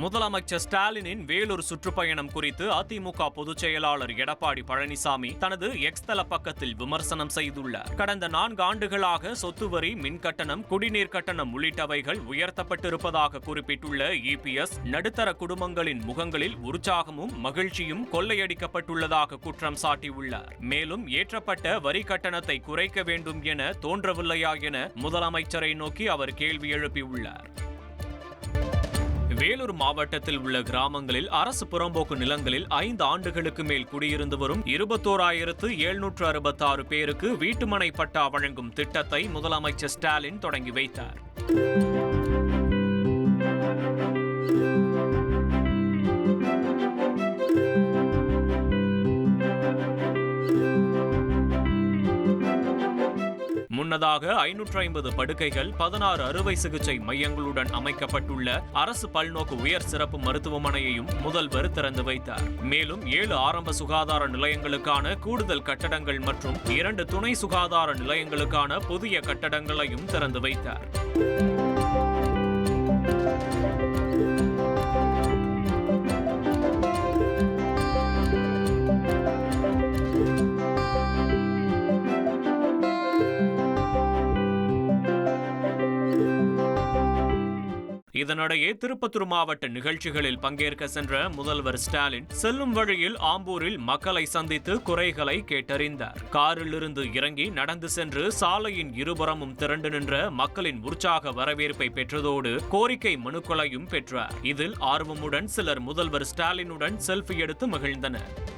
முதலமைச்சர் ஸ்டாலினின் வேலூர் சுற்றுப்பயணம் குறித்து அதிமுக பொதுச் செயலாளர் எடப்பாடி பழனிசாமி தனது எக்ஸ் தள பக்கத்தில் விமர்சனம் செய்துள்ளார். கடந்த நான்கு ஆண்டுகளாக சொத்து வரி மின் கட்டணம் குடிநீர் கட்டணம் உள்ளிட்டவைகள் உயர்த்தப்பட்டிருப்பதாக குறிப்பிட்டுள்ள இபிஎஸ் நடுத்தர குடும்பங்களின் முகங்களில் உற்சாகமும் மகிழ்ச்சியும் கொள்ளையடிக்கப்பட்டுள்ளதாக குற்றம் சாட்டியுள்ளார். மேலும் ஏற்றப்பட்ட வரி கட்டணத்தை குறைக்க வேண்டும் என தோன்றவில்லையா என முதலமைச்சரை நோக்கி அவர் கேள்வி எழுப்பியுள்ளார். வேலூர் மாவட்டத்தில் உள்ள கிராமங்களில் அரசு புறம்போக்கு நிலங்களில் ஐந்து ஆண்டுகளுக்கு மேல் குடியிருந்து வரும் இருபத்தோராயிரத்து எழுநூற்று அறுபத்தாறு பேருக்கு வீட்டுமனை பட்டா வழங்கும் திட்டத்தை முதலமைச்சர் ஸ்டாலின் தொடங்கி வைத்தார். முன்னதாக ஐநூற்று ஐம்பது படுக்கைகள் பதினாறு அறுவை சிகிச்சை மையங்களுடன் அமைக்கப்பட்டுள்ள அரசு பல்நோக்கு உயர் சிறப்பு மருத்துவமனையையும் முதல்வர் திறந்து வைத்தார். மேலும் ஏழு ஆரம்ப சுகாதார நிலையங்களுக்கான கூடுதல் கட்டடங்கள் மற்றும் இரண்டு துணை சுகாதார நிலையங்களுக்கான புதிய கட்டடங்களையும் திறந்து வைத்தார். இதனிடையே திருப்பத்தூர் மாவட்ட நிகழ்ச்சிகளில் பங்கேற்க சென்ற முதல்வர் ஸ்டாலின் செல்லும் வழியில் ஆம்பூரில் மக்களை சந்தித்து குறைகளை கேட்டறிந்தார். காரில் இருந்து இறங்கி நடந்து சென்று சாலையின் இருபுறமும் திரண்டு நின்ற மக்களின் உற்சாக வரவேற்பை பெற்றதோடு கோரிக்கை மனுக்களையும் பெற்றார். இதில் ஆர்வமுடன் சிலர் முதல்வர் ஸ்டாலினுடன் செல்ஃபி எடுத்து மகிழ்ந்தனர்.